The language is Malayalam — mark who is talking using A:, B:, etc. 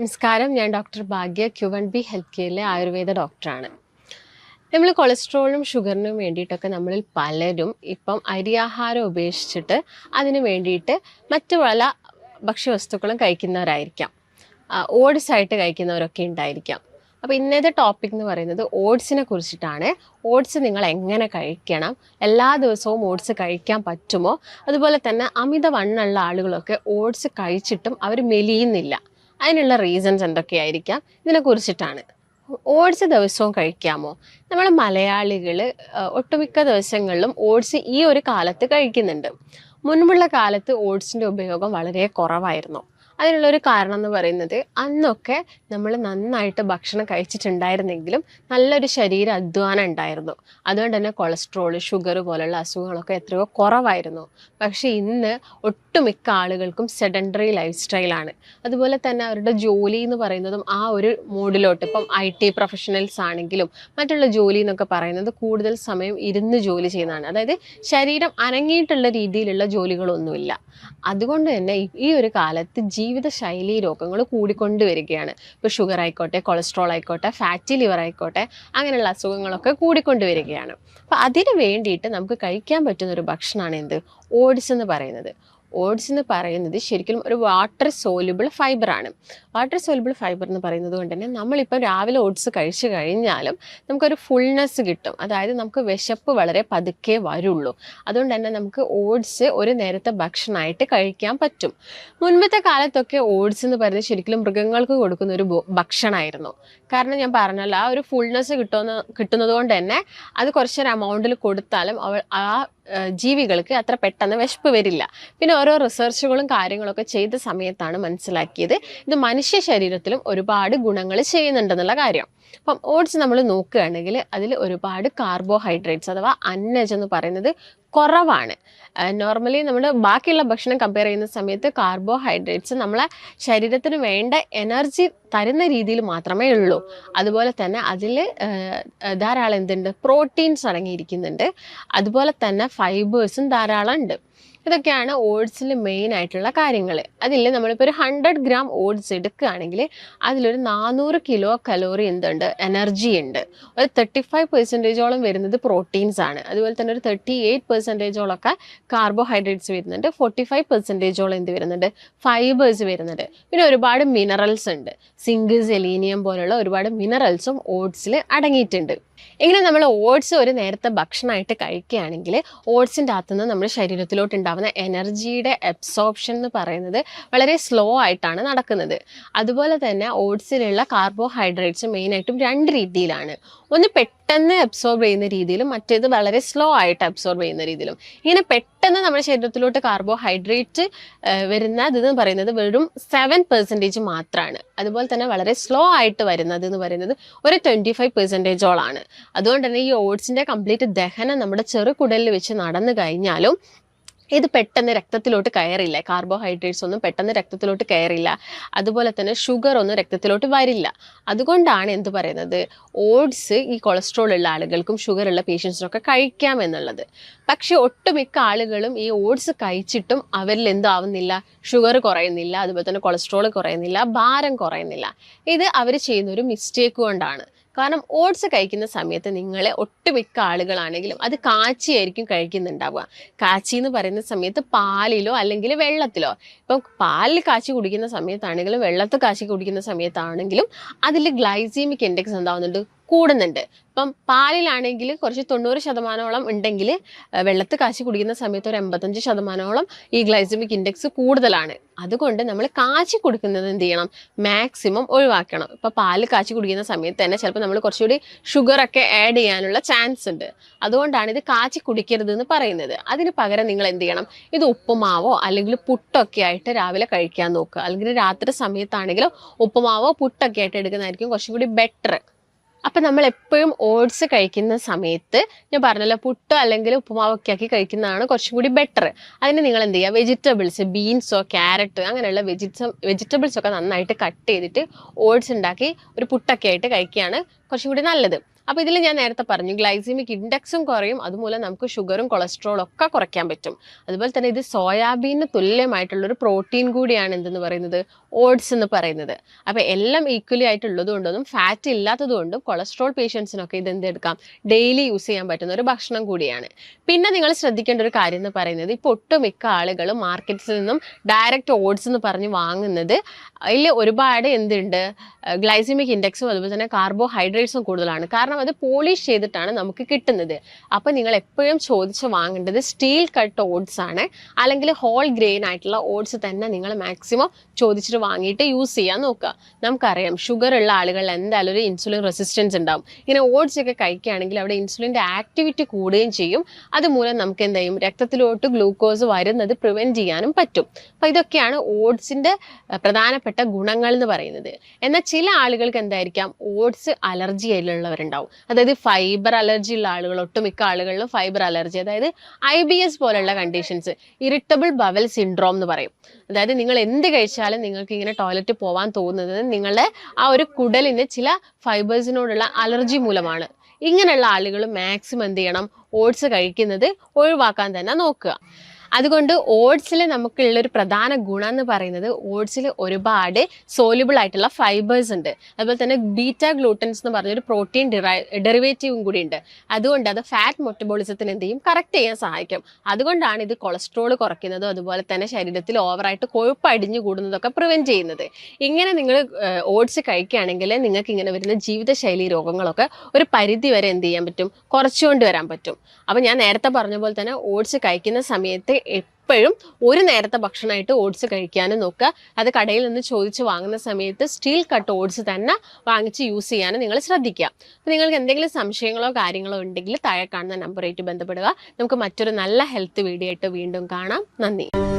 A: നമസ്കാരം. ഞാൻ doctor Bhagya Q one B health കെയറിലെ Ayurveda ഡോക്ടറാണ്. നമ്മൾ കൊളസ്ട്രോളിനും ഷുഗറിനും വേണ്ടിയിട്ടൊക്കെ നമ്മളിൽ പലരും ഇപ്പം അരിയാഹാരം ഉപേക്ഷിച്ചിട്ട് അതിന് വേണ്ടിയിട്ട് മറ്റു പല ഭക്ഷ്യവസ്തുക്കളും കഴിക്കുന്നവരായിരിക്കാം. ഓട്സ് ആയിട്ട് കഴിക്കുന്നവരൊക്കെ ഉണ്ടായിരിക്കാം. അപ്പോൾ ഇന്നത്തെ ടോപ്പിക് എന്ന് പറയുന്നത് ഓട്സിനെ കുറിച്ചിട്ടാണ്. ഓട്സ് നിങ്ങൾ എങ്ങനെ കഴിക്കണം? എല്ലാ ദിവസവും ഓട്സ് കഴിക്കാൻ പറ്റുമോ? അതുപോലെ തന്നെ അമിത വണ്ണുള്ള ആളുകളൊക്കെ ഓട്സ് കഴിച്ചിട്ടും അവർ മെലിയുന്നില്ല. അതിനുള്ള റീസൺസ് എന്തൊക്കെയായിരിക്കാം? ഇതിനെക്കുറിച്ചിട്ടാണ് ഓട്സ് ദിവസവും കഴിക്കാമോ? നമ്മൾ മലയാളികൾ ഒട്ടുമിക്ക ദിവസങ്ങളിലും ഓട്സ് ഈ ഒരു കാലത്ത് കഴിക്കുന്നുണ്ട്. മുൻപുള്ള കാലത്ത് ഓട്സിന്റെ ഉപയോഗം വളരെ കുറവായിരുന്നു. അതിനുള്ളൊരു കാരണം എന്ന് പറയുന്നത് അന്നൊക്കെ നമ്മൾ നന്നായിട്ട് ഭക്ഷണം കഴിച്ചിട്ടുണ്ടായിരുന്നെങ്കിലും നല്ലൊരു ശരീര അധ്വാനം ഉണ്ടായിരുന്നു. അതുകൊണ്ട് തന്നെ കൊളസ്ട്രോൾ ഷുഗർ പോലുള്ള അസുഖങ്ങളൊക്കെ എത്രയോ കുറവായിരുന്നു. പക്ഷേ ഇന്ന് ഒട്ടുമിക്ക ആളുകൾക്കും സെഡൻഡറി ലൈഫ് സ്റ്റൈലാണ് അതുപോലെ തന്നെ അവരുടെ ജോലി എന്ന് പറയുന്നതും ആ ഒരു മൂഡിലോട്ട് ഇപ്പം ഐ ടി പ്രൊഫഷണൽസ് ആണെങ്കിലും മറ്റുള്ള ജോലി എന്നൊക്കെ പറയുന്നത് കൂടുതൽ സമയം ഇരുന്ന് ജോലി ചെയ്യുന്നതാണ്. അതായത് ശരീരം അനങ്ങിയിട്ടുള്ള രീതിയിലുള്ള ജോലികളൊന്നുമില്ല. അതുകൊണ്ട് തന്നെ ഈ- ഒരു കാലത്ത് ജീവിതശൈലി രോഗങ്ങൾ കൂടിക്കൊണ്ട് വരികയാണ് ഇപ്പോൾ ഷുഗർ ആയിക്കോട്ടെ കൊളസ്ട്രോൾ ആയിക്കോട്ടെ ഫാറ്റി ലിവർ ആയിക്കോട്ടെ അങ്ങനെയുള്ള അസുഖങ്ങളൊക്കെ കൂടിക്കൊണ്ട് വരികയാണ് അപ്പോൾ അതിന് വേണ്ടിയിട്ട് നമുക്ക് കഴിക്കാൻ പറ്റുന്ന ഒരു ഭക്ഷണമാണ് എന്ത്? ഓട്സ് എന്ന് പറയുന്നത്. ഓട്സ് എന്ന് പറയുന്നത് ശരിക്കും ഒരു വാട്ടർ സോലുബിൾ ഫൈബറാണ് വാട്ടർ സോലുബിൾ ഫൈബർ എന്ന് പറയുന്നത് കൊണ്ട് തന്നെ നമ്മളിപ്പോൾ രാവിലെ ഓട്സ് കഴിച്ചു കഴിഞ്ഞാലും നമുക്കൊരു ഫുൾനെസ് കിട്ടും. അതായത് നമുക്ക് വിശപ്പ് വളരെ പതുക്കെ വരുള്ളൂ. അതുകൊണ്ട് തന്നെ നമുക്ക് ഓട്സ് ഒരു നേരത്തെ ഭക്ഷണമായിട്ട് കഴിക്കാൻ പറ്റും. മുൻപത്തെ കാലത്തൊക്കെ ഓട്സ് എന്ന് പറയുന്നത് ശരിക്കും മൃഗങ്ങൾക്ക് കൊടുക്കുന്ന ഒരു ഭക്ഷണമായിരുന്നു കാരണം ഞാൻ പറഞ്ഞല്ലോ ആ ഒരു ഫുൾനെസ് കിട്ടുന്ന കിട്ടുന്നത് കൊണ്ട് തന്നെ അത് കുറച്ചൊരു എമൗണ്ടിൽ കൊടുത്താലും അവ ആ ജീവികൾക്ക് അത്ര പെട്ടെന്ന് വിശപ്പ് വരില്ല. പിന്നെ ഓരോ റിസർച്ചുകളും കാര്യങ്ങളൊക്കെ ചെയ്ത സമയത്താണ് മനസ്സിലാക്കിയത്. ഇത് മനുഷ്യ ശരീരത്തിലും ഒരുപാട് ഗുണങ്ങൾ ചെയ്യുന്നുണ്ടെന്നുള്ള കാര്യം. അപ്പം ഓട്സ് നമ്മൾ നോക്കുകയാണെങ്കിൽ അതിൽ ഒരുപാട് കാർബോഹൈഡ്രേറ്റ്സ് അഥവാ അന്നജ് എന്ന് പറയുന്നത് കുറവാണ്. നോർമലി നമ്മൾ ബാക്കിയുള്ള ഭക്ഷണം കമ്പയർ ചെയ്യുന്ന സമയത്ത് കാർബോഹൈഡ്രേറ്റ്സ് നമ്മളെ ശരീരത്തിന് വേണ്ട എനർജി തരുന്ന രീതിയിൽ മാത്രമേ ഉള്ളൂ. അതുപോലെ തന്നെ അതിൽ ധാരാളം എന്തുണ്ട്? പ്രോട്ടീൻസ് അടങ്ങിയിരിക്കുന്നുണ്ട്. അതുപോലെ തന്നെ ഫൈബേഴ്സും ധാരാളം ഉണ്ട്. ഇതൊക്കെയാണ് ഓട്സിൽ മെയിൻ ആയിട്ടുള്ള കാര്യങ്ങൾ അതിൽ നമ്മളിപ്പോൾ ഒരു ഹൺഡ്രഡ് ഗ്രാം ഓട്സ് എടുക്കുകയാണെങ്കിൽ അതിലൊരു നാനൂറ് കിലോ കലോറി എന്തുണ്ട്? എനർജി ഉണ്ട്. ഒരു തേർട്ടി ഫൈവ് പെർസെന്റേജോളം വരുന്നത് പ്രോട്ടീൻസ് ആണ്. അതുപോലെ തന്നെ ഒരു തേർട്ടി എയ്റ്റ് പെർസെന്റേജോളൊക്കെ കാർബോഹൈഡ്രേറ്റ്സ് വരുന്നുണ്ട്. ഫോർട്ടി ഫൈവ് പെർസെന്റേജോളം എന്ത് വരുന്നുണ്ട്? ഫൈബേഴ്സ് വരുന്നുണ്ട്. പിന്നെ ഒരുപാട് മിനറൽസ് ഉണ്ട്. സിങ്ക് സെലീനിയം പോലുള്ള ഒരുപാട് മിനറൽസും ഓട്സിൽ അടങ്ങിയിട്ടുണ്ട്. ഇങ്ങനെ നമ്മൾ ഓട്സ് ഒരു നേരത്തെ ഭക്ഷണമായിട്ട് കഴിക്കുകയാണെങ്കിൽ ഓട്സിന്റെ അകത്തുനിന്ന് നമ്മുടെ ശരീരത്തിലോട്ട് ഉണ്ടാകുന്ന എനർജിയുടെ അബ്സോർപ്ഷൻ എന്ന് പറയുന്നത് വളരെ സ്ലോ ആയിട്ടാണ് നടക്കുന്നത്. അതുപോലെ തന്നെ ഓട്സിലുള്ള കാർബോഹൈഡ്രേറ്റ്സ് മെയിനായിട്ടും രണ്ട് രീതിയിലാണ്. ഒന്ന് പെട്ടെന്ന് അബ്സോർബ് ചെയ്യുന്ന രീതിയിലും മറ്റേത് വളരെ സ്ലോ ആയിട്ട് അബ്സോർബ് ചെയ്യുന്ന രീതിയിലും. ഇങ്ങനെ പെട്ടെന്ന് നമ്മുടെ ശരീരത്തിലോട്ട് കാർബോഹൈഡ്രേറ്റ് വരുന്ന ഇതെന്ന് പറയുന്നത് വെറും സെവൻ പെർസെന്റേജ് മാത്രമാണ് അതുപോലെ തന്നെ വളരെ സ്ലോ ആയിട്ട് വരുന്നത് എന്ന് പറയുന്നത് ഒരു ട്വന്റി ഫൈവ് പെർസെന്റേജോളാണ് അതുകൊണ്ട് തന്നെ ഈ ഓട്സിന്റെ കംപ്ലീറ്റ് ദഹനം നമ്മുടെ ചെറുകുടലിൽ വെച്ച് നടന്നു കഴിഞ്ഞാലും ഇത് പെട്ടെന്ന് രക്തത്തിലോട്ട് കയറില്ല. കാർബോഹൈഡ്രേറ്റ്സ് ഒന്നും പെട്ടെന്ന് രക്തത്തിലോട്ട് കയറില്ല. അതുപോലെ തന്നെ ഷുഗർ ഒന്നും രക്തത്തിലോട്ട് വരില്ല. അതുകൊണ്ടാണ് എന്ത് പറയുന്നത്? ഓട്സ് ഈ കൊളസ്ട്രോൾ ഉള്ള ആളുകൾക്കും ഷുഗർ ഉള്ള പേഷ്യൻസിനൊക്കെ കഴിക്കാം എന്നുള്ളത്. പക്ഷെ ഒട്ടുമിക്ക ആളുകളും ഈ ഓട്സ് കഴിച്ചിട്ടും അവരിൽ എന്താവുന്നില്ല ഷുഗർ കുറയുന്നില്ല. അതുപോലെ തന്നെ കൊളസ്ട്രോൾ കുറയുന്നില്ല. ഭാരം കുറയുന്നില്ല. ഇത് അവർ ചെയ്യുന്ന ഒരു മിസ്റ്റേക്ക് കൊണ്ടാണ്. കാരണം ഓട്സ് കഴിക്കുന്ന സമയത്ത് നിങ്ങളെ ഒട്ടുമിക്ക ആളുകളാണെങ്കിലും അത് കാച്ചിയായിരിക്കും കഴിക്കുന്നുണ്ടാവുക. കാച്ചി എന്ന് പറയുന്ന സമയത്ത് പാലിലോ അല്ലെങ്കിൽ വെള്ളത്തിലോ. ഇപ്പം പാലിൽ കാച്ചി കുടിക്കുന്ന സമയത്താണെങ്കിലും വെള്ളത്തിൽ കാച്ചി കുടിക്കുന്ന സമയത്താണെങ്കിലും അതിൽ ഗ്ലൈസീമിക് ഇൻഡെക്സ് എന്താവുന്നുണ്ട്? കൂടുന്നുണ്ട്. ഇപ്പം പാലിലാണെങ്കിൽ കുറച്ച് തൊണ്ണൂറ് ശതമാനോളം ഉണ്ടെങ്കിൽ വെള്ളത്ത് കാശി കുടിക്കുന്ന സമയത്ത് ഒരു എൺപത്തഞ്ച് ശതമാനോളം ഈ ഗ്ലൈസമിക് ഇൻഡെക്സ് കൂടുതലാണ്. അതുകൊണ്ട് നമ്മൾ കാച്ചി കൊടുക്കുന്നത് എന്ത് ചെയ്യണം? മാക്സിമം ഒഴിവാക്കണം. ഇപ്പോൾ പാൽ കാച്ചി കുടിക്കുന്ന സമയത്ത് തന്നെ ചിലപ്പോൾ നമ്മൾ കുറച്ചുകൂടി ഷുഗർ ഒക്കെ ആഡ് ചെയ്യാനുള്ള ചാൻസ് ഉണ്ട്. അതുകൊണ്ടാണ് ഇത് കാച്ചി കുടിക്കരുത് എന്ന് പറയുന്നത്. അതിന് പകരം നിങ്ങൾ എന്ത് ചെയ്യണം? ഇത് ഉപ്പുമാവോ അല്ലെങ്കിൽ പുട്ടൊക്കെ ആയിട്ട് രാവിലെ കഴിക്കാൻ നോക്കുക. അല്ലെങ്കിൽ രാത്രി സമയത്താണെങ്കിലും ഉപ്പുമാവോ പുട്ടൊക്കെ ആയിട്ട് എടുക്കുന്നതായിരിക്കും കുറച്ചും കൂടി ബെറ്റർ അപ്പം നമ്മൾ എപ്പോഴും ഓട്സ് കഴിക്കുന്ന സമയത്ത് ഞാൻ പറഞ്ഞല്ലോ പുട്ട് അല്ലെങ്കിൽ ഉപ്പുമാവൊക്കെ ആക്കി കഴിക്കുന്നതാണ് കുറച്ചും കൂടി ബെറ്റർ അതിന് നിങ്ങൾ എന്ത് ചെയ്യുക? വെജിറ്റബിൾസ് ബീൻസോ ക്യാരറ്റ് അങ്ങനെയുള്ള വെജിറ്റ വെജിറ്റബിൾസ് ഒക്കെ നന്നായിട്ട് കട്ട് ചെയ്തിട്ട് ഓട്സ് ഉണ്ടാക്കി ഒരു പുട്ടൊക്കെ ആയിട്ട് കഴിക്കുകയാണ് കുറച്ചും കൂടി നല്ലത്. അപ്പോൾ ഇതിൽ ഞാൻ നേരത്തെ പറഞ്ഞു ഗ്ലൈസിമിക് ഇൻഡെക്സും കുറയും അതുമൂലം നമുക്ക് ഷുഗറും കൊളസ്ട്രോളും ഒക്കെ കുറയ്ക്കാൻ പറ്റും. അതുപോലെ തന്നെ ഇത് സോയാബീനിന് തുല്യമായിട്ടുള്ളൊരു പ്രോട്ടീൻ കൂടിയാണ് എന്തെന്ന് പറയുന്നത്? ഓട്സ് എന്ന് പറയുന്നത്. അപ്പോൾ എല്ലാം ഈക്വലി ആയിട്ടുള്ളത് കൊണ്ടൊന്നും ഫാറ്റ് ഇല്ലാത്തത് കൊണ്ടും കൊളസ്ട്രോൾ പേഷ്യൻസിനൊക്കെ ഇത് എന്തെടുക്കാം ഡെയിലി യൂസ് ചെയ്യാൻ പറ്റുന്ന ഒരു ഭക്ഷണം കൂടിയാണ്. പിന്നെ നിങ്ങൾ ശ്രദ്ധിക്കേണ്ട ഒരു കാര്യം എന്ന് പറയുന്നത് ഇപ്പോൾ ഒട്ടുമിക്ക ആളുകളും മാർക്കറ്റ്സിൽ നിന്നും ഡയറക്റ്റ് ഓട്സ് എന്ന് പറഞ്ഞ് വാങ്ങുന്നത് അതിൽ ഒരുപാട് എന്തുണ്ട്? ഗ്ലൈസിമിക് ഇൻഡെക്സും അതുപോലെ തന്നെ കാർബോഹൈഡ്രേറ്റ്സും കൂടുതലാണ്. കാരണം അത് പോളിഷ് ചെയ്തിട്ടാണ് നമുക്ക് കിട്ടുന്നത്. അപ്പോൾ നിങ്ങൾ എപ്പോഴും ചോദിച്ച് വാങ്ങേണ്ടത് സ്റ്റീൽ കട്ട് ഓട്സ് ആണ്. അല്ലെങ്കിൽ ഹോൾ ഗ്രെയിൻ ആയിട്ടുള്ള ഓട്സ് തന്നെ നിങ്ങൾ മാക്സിമം ചോദിച്ചിട്ട് വാങ്ങിയിട്ട് യൂസ് ചെയ്യാൻ നോക്കുക. നമുക്കറിയാം ഷുഗർ ഉള്ള ആളുകളിൽ എന്തായാലും ഒരു ഇൻസുലിൻ റെസിസ്റ്റൻസ് ഉണ്ടാവും. ഇങ്ങനെ ഓട്സ് ഒക്കെ കഴിക്കുകയാണെങ്കിൽ അവിടെ ഇൻസുലിന്റെ ആക്ടിവിറ്റി കൂടുകയും ചെയ്യും. അതുമൂലം നമുക്ക് എന്ത് ചെയ്യും? രക്തത്തിലോട്ട് ഗ്ലൂക്കോസ് വരുന്നത് പ്രിവെന്റ് ചെയ്യാനും പറ്റും. അപ്പോൾ ഇതൊക്കെയാണ് ഓട്സിന്റെ പ്രധാനപ്പെട്ട ഗുണങ്ങൾ എന്ന് പറയുന്നത്. എന്നാൽ ചില ആളുകൾക്ക് എന്തായിരിക്കാം? ഓട്സ് അലർജി അതിലുള്ളവരുണ്ടാവും അതായത് ഫൈബർ അലർജി ഉള്ള ആളുകൾ ഒട്ടുമിക്ക ആളുകളിലും ഫൈബർ അലർജി അതായത് ഐ ബി എസ് പോലുള്ള കണ്ടീഷൻസ് ഇറിറ്റബിൾ ബവൽ സിൻഡ്രോം എന്ന് പറയും. അതായത് നിങ്ങൾ എന്ത് കഴിച്ചാലും നിങ്ങൾക്ക് ഇങ്ങനെ ടോയ്ലറ്റ് പോകാൻ തോന്നുന്നത് നിങ്ങളുടെ ആ ഒരു കുടലിന് ചില ഫൈബേഴ്സിനോടുള്ള അലർജി മൂലമാണ്. ഇങ്ങനെയുള്ള ആളുകൾ മാക്സിമം എന്ത് ചെയ്യണം? ഓട്സ് കഴിക്കുന്നത് ഒഴിവാക്കാൻ തന്നെ നോക്കുക. അതുകൊണ്ട് ഓട്സിൽ നമുക്കുള്ള ഒരു പ്രധാന ഗുണം എന്ന് പറയുന്നത് ഓട്സിൽ ഒരുപാട് സോലുബിൾ ആയിട്ടുള്ള ഫൈബേഴ്സ് ഉണ്ട്. അതുപോലെ തന്നെ ബീറ്റ ഗ്ലൂട്ടൻസ് എന്ന് പറഞ്ഞൊരു പ്രോട്ടീൻ ഡെറിവേറ്റീവും കൂടി ഉണ്ട് അതുകൊണ്ട് അത് ഫാറ്റ് മെറ്റബോളിസത്തിന് എന്ത് ചെയ്യും? കറക്റ്റ് ചെയ്യാൻ സഹായിക്കും. അതുകൊണ്ടാണ് ഇത് കൊളസ്ട്രോൾ കുറയ്ക്കുന്നതും അതുപോലെ തന്നെ ശരീരത്തിൽ ഓവറായിട്ട് കൊഴുപ്പ് അടിഞ്ഞു കൂടുന്നതൊക്കെ പ്രിവെന്റ് ചെയ്യുന്നത്. ഇങ്ങനെ നിങ്ങൾ ഓട്സ് കഴിക്കുകയാണെങ്കിൽ നിങ്ങൾക്ക് ഇങ്ങനെ വരുന്ന ജീവിതശൈലി രോഗങ്ങളൊക്കെ ഒരു പരിധി വരെ എന്ത് ചെയ്യാൻ പറ്റും? കുറച്ചുകൊണ്ട് വരാൻ പറ്റും. അപ്പോൾ ഞാൻ നേരത്തെ പറഞ്ഞ പോലെ തന്നെ ഓട്സ് കഴിക്കുന്ന സമയത്ത് എപ്പോഴും ഒരു നേരത്തെ ഭക്ഷണമായിട്ട് ഓട്സ് കഴിക്കാനും നോക്കുക. അത് കടയിൽ നിന്ന് ചോദിച്ച് വാങ്ങുന്ന സമയത്ത് സ്റ്റീൽ കട്ട് ഓട്സ് തന്നെ വാങ്ങിച്ച് യൂസ് ചെയ്യാനും നിങ്ങൾ ശ്രദ്ധിക്കുക. അപ്പോൾ നിങ്ങൾക്ക് എന്തെങ്കിലും സംശയങ്ങളോ കാര്യങ്ങളോ ഉണ്ടെങ്കിൽ താഴെ കാണുന്ന നമ്പറായിട്ട് ബന്ധപ്പെടുക. നമുക്ക് മറ്റൊരു നല്ല ഹെൽത്ത് വീഡിയോ ആയിട്ട് വീണ്ടും കാണാം. നന്ദി.